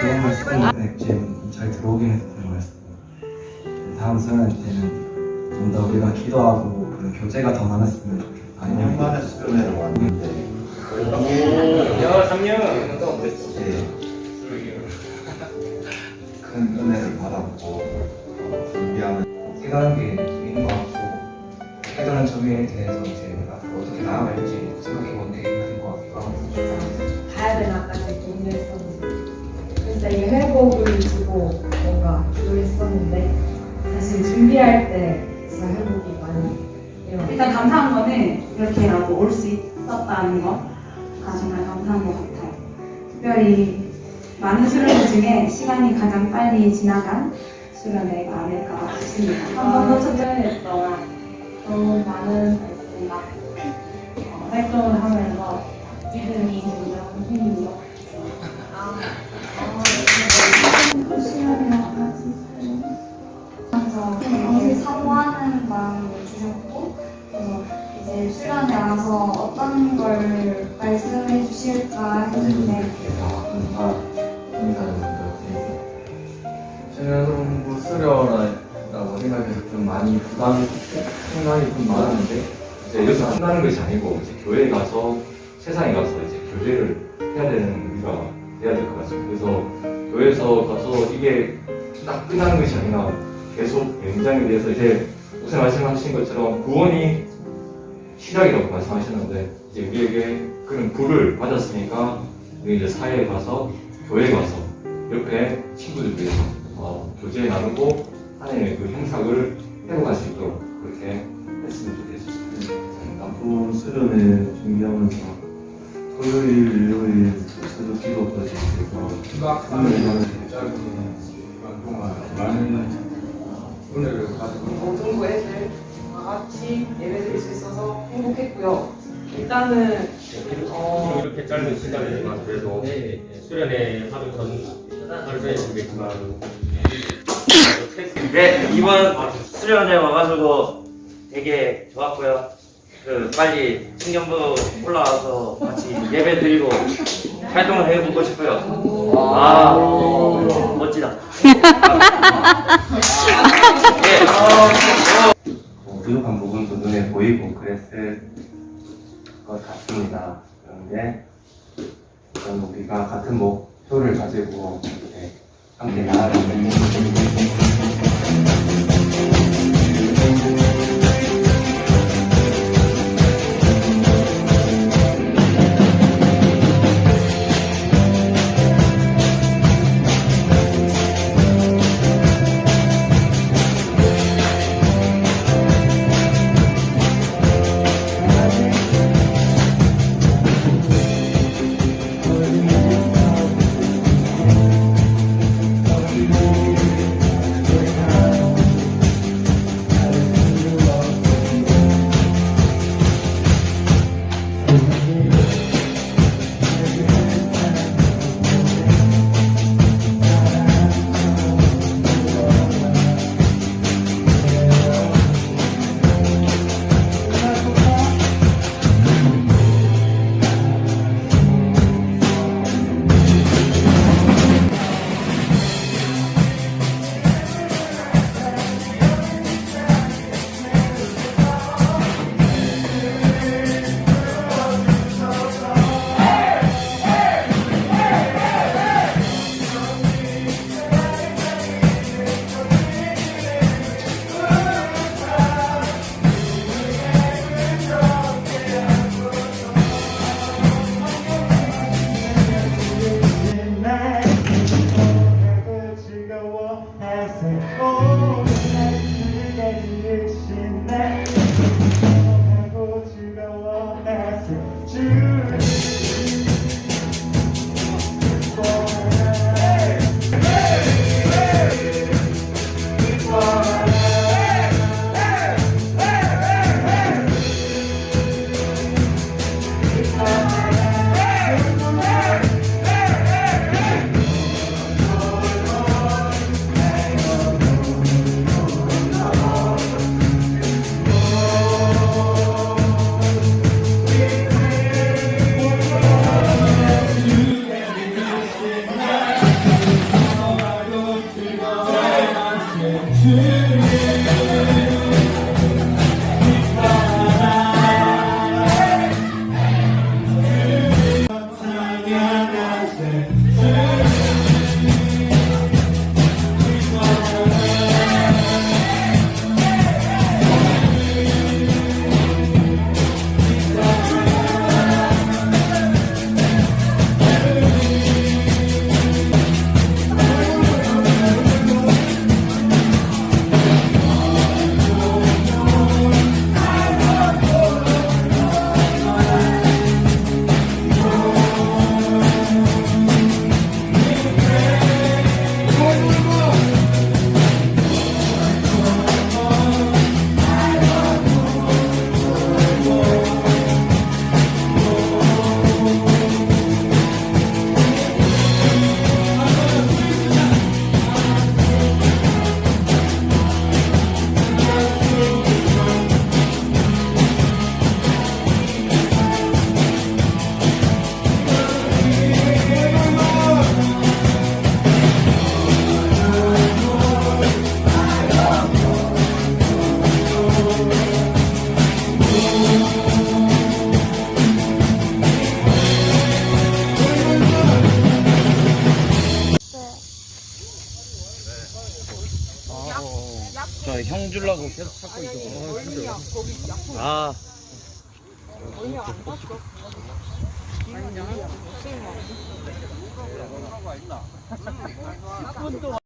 도움을 쓰는데 지금 잘 들어오긴 했던 거였습니다. 다음 수련 때는 좀 더 우리가 기도하고 그런 교제가 더 많았으면 좋겠다. 아니면 만에 수련회를 왔는데 야, 3년. 이제 큰 은혜를 받았고 어, 준비하는 깨달은 게 회복을 주고 뭔가 기도를 했었는데 사실 준비할 때 진짜 회복이 많이 일어났어요. 일단 감사한 거는 이렇게라도 올 수 있었다는 거가 정말 감사한 것 같아요. 특별히 많은 수련회 중에 시간이 가장 빨리 지나간 수련회가 아닐까 싶습니다. 한번더 첫째 동안 너무 많은 말씀과 어, 활동을 하면서 믿음이 점점 되 사모하는 마음을 주셨고 그래서 이제 수련회 와서 어떤 걸 말씀해 주실까 했는데. 다 인사를 먼저 드리고 수련부 수련이라고 생각해서 좀 많이 부담 생각이 좀 많았는데 이제 여기서 한다는 것이 아니고 교회에 가서 세상에 가서 이제 교제를 해야 되는 우리가 해야 될 것 같습니다. 그래서 교회에서 가서 이게 딱 끝나는 것이 아니라 계속 연장에 대해서 이제 우선 말씀하신 것처럼 구원이 시작이라고 말씀하셨는데 이제 우리에게 그런 불을 받았으니까 우리 이제 사회에 가서 교회에 가서 옆에 친구들 위해서 어, 교제 나누고 하나님의 그 형상을 회복할 수 있도록 그렇게 했으면 좋겠습니다. 앞으로 수련회 준비하면서 토요일, 일요일 새벽 기도까지 제가 하는 짧은 시간 동안 많은 은혜를 가지고 애들 다 같이 예배 드릴 수 있어서 행복했고요. 일단은 어, 이렇게 짧은 시간이지만 그래도 수련회 하루 전 하루 전에 준비했지만 네, 이번 수련회 와가지고 되게 좋았고요. 그 빨리 청년부 올라와서 예배 드리고 활동을 해보고 싶어요. 아, 멋지다. 부족한 부분도 눈에 보이고 그랬을 것 같습니다. 그런데 그런 우리가 같은 목표를 가지고 이렇게 함께 나아가는 영상 주려고 계속 찾고 있어. 아?